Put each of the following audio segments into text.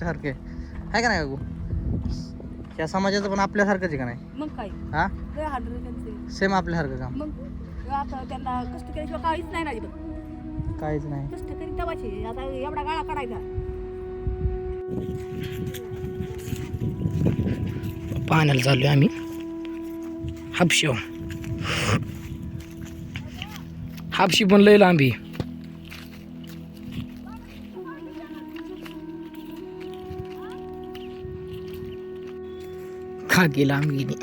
सारखे. आहे का नाही काकू? या समाजाचं पण आपल्यासारखंच आहे का नाही? मग काय? हा? लय त्यांचे सेम आपल्यासारखं काम. मग आता त्यांना कष्ट केल्याशिवाय काहीच नाही ना अजिबात काहीच नाही. कष्ट करीत तेव्हाचे. आता एवढा गाळा काढायचा पाण्याला चाललोय आम्ही. हापशी हापशी पण लय लांबी. खा केला आम्ही गेली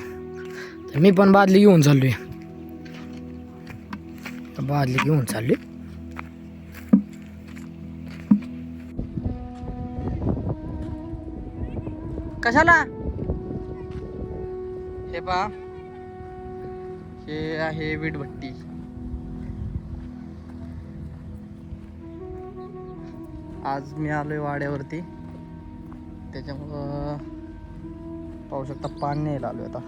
तर मी पण बादली घेऊन चाललोय. तर बादली घेऊन चाललोय. कशाला? हे पहा. हे आहे वीटभट्टी. आज मी आलोय वाड्यावरती. त्याच्यामुळं पाहू शकता पाणी न्यायला आलो आता.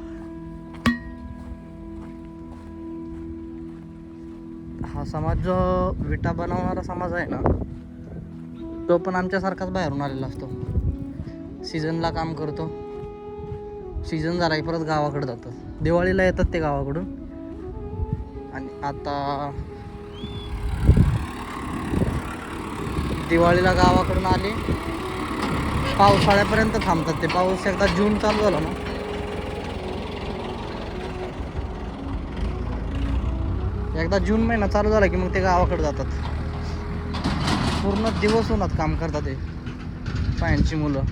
हा समाज जो विटा बनवणारा समाज आहे ना तो पण आमच्यासारखाच बाहेरून आलेला असतो. सीझनला काम करतो. सीझन झाला की परत गावाकडे जातात. दिवाळीला येतात ते गावाकडून. आणि आता दिवाळीला गावाकडून आले. पावसाळ्यापर्यंत थांबतात ते. पाऊस एकदा जून चालू झाला ना. एकदा जून महिना चालू झाला की मग ते गावाकडे जातात. पूर्ण दिवस उन्हात काम करतात ते. पायांची मुलं.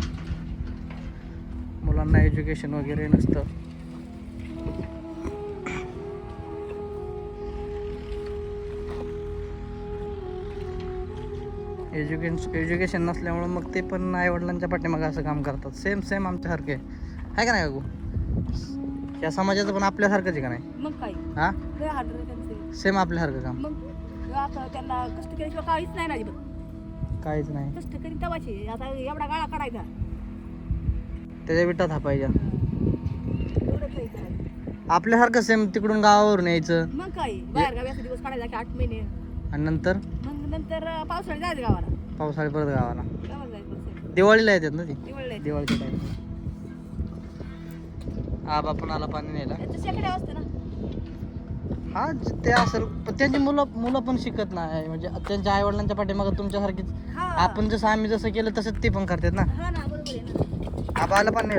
मुलांना एज्युकेशन वगैरे नसतं. एज्युकेशन एज्युकेशन नसल्यामुळं मग ते पण आईवडिलांच्या पाठीमागे असं काम करतात. सेम सेम आमच्यासारखे आहे का नाही काकू? या समाजाचं पण आपल्यासारखंच आहे का नाही? मग काय? हां? लय त्यांचे. सेम आपल्यासारखं काम. मग आता त्यांना कष्ट केल्याशिवाय काहीच नाही ना अजिबात. काहीच नाही. कष्ट आता एवढा गाळा काढायचा. त्याच्या विटा थापायच्या. एवढंच आहे इथं. आपल्यासारखं सेम तिकडून गावावरून यायचं. मग काय? बाहेर गावी असे दिवस काढायचा की आठ महिने. आणि नंतर? मग नंतर पावसाळ्यात जायचं गावाला. पावसाळी परत गावाला. दिवाळीला येतात ना ती? दिवाळीच्या टाइम आबा पण आला पाणी न्यायला. हा ते असं पण त्यांची मुलं मुलं पण शिकत नाही. म्हणजे त्यांच्या आई वडिलांच्या पाठीमागं तुमच्यासारखीच आपण जसं आम्ही जसं केलं तसंच ते पण करतात ना. आबा आला पाणी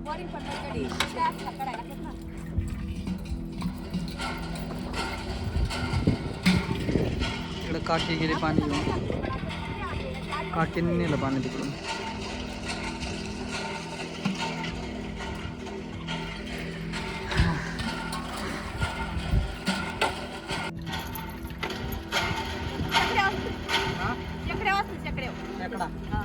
बोरिंग काठी गेली पाणी घेऊन काठीने नेलं पाणी तिकडून शेकड्या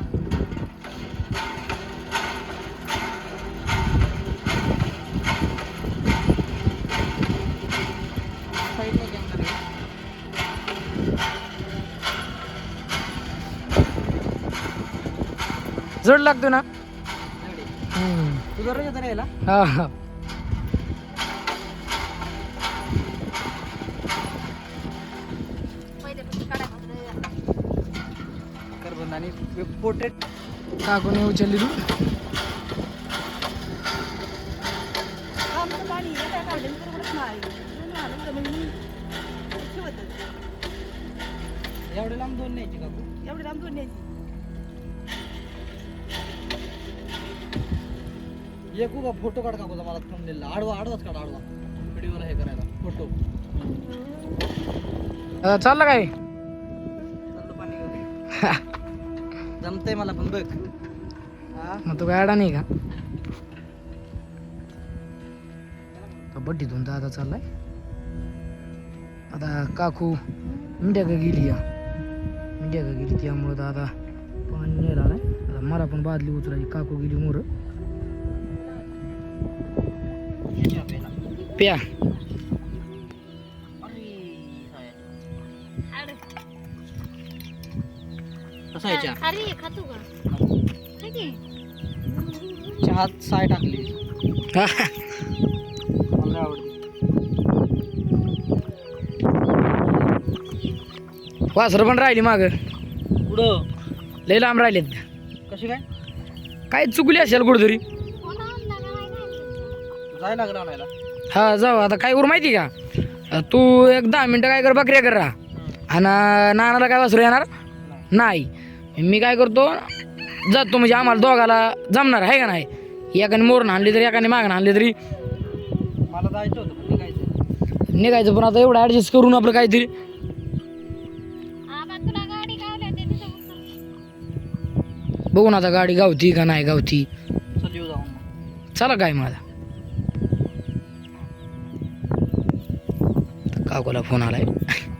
जड लागतो ना. हा हा. आणि पोर्ट्रेट काकूने उचलली तू. एवढे लांब दोन न्यायची का एवढी लांब दोन न्यायची. एक उभा फोटो काढ का मला थंबनेलला आडवा आडवाच काढ आडवा. व्हिडिओला हे करायला. फोटो. आता चाललं काय? चाललो पाणी घेऊन जमतंय मला पण बघ. हा? मग तो काय आडा नाही का? तो बड्डीतून दादा चाललाय. आता काकू इंडिया का गेली या. इंडिया का गेली त्यामुळं दादा पाणी नाही. आता मला पण बादली उचलायची काकू गेली मोर. प्या. कसा आहे चहा? अरे खातो का? चहात साय टाकली. मला आवडते वासर पण राहिली माग. पुढं लय लांब राहिलेत. कशी काय? काय चुकली असेल कुठेतरी? लागलं आणायला. हा जाऊ आता काय करू माहिती का? तू एक दहा मिनटं काय कर बकऱ्या कर राहा आणि नानाला काय वासरू येणार? नाही. मी काय करतो जातो म्हणजे आम्हाला दोघाला जमणार आहे का नाही? एकाने मोरण आणली तरी एकाने मागणं आणली तरी. मला जायचं होतं पण निघायचं निघायचं पण आता एवढं ॲडजस्ट करून आपलं काहीतरी. बघू ना आता गाडी गावती का नाही गावती. चला काय माझा काकोला फोन आला आहे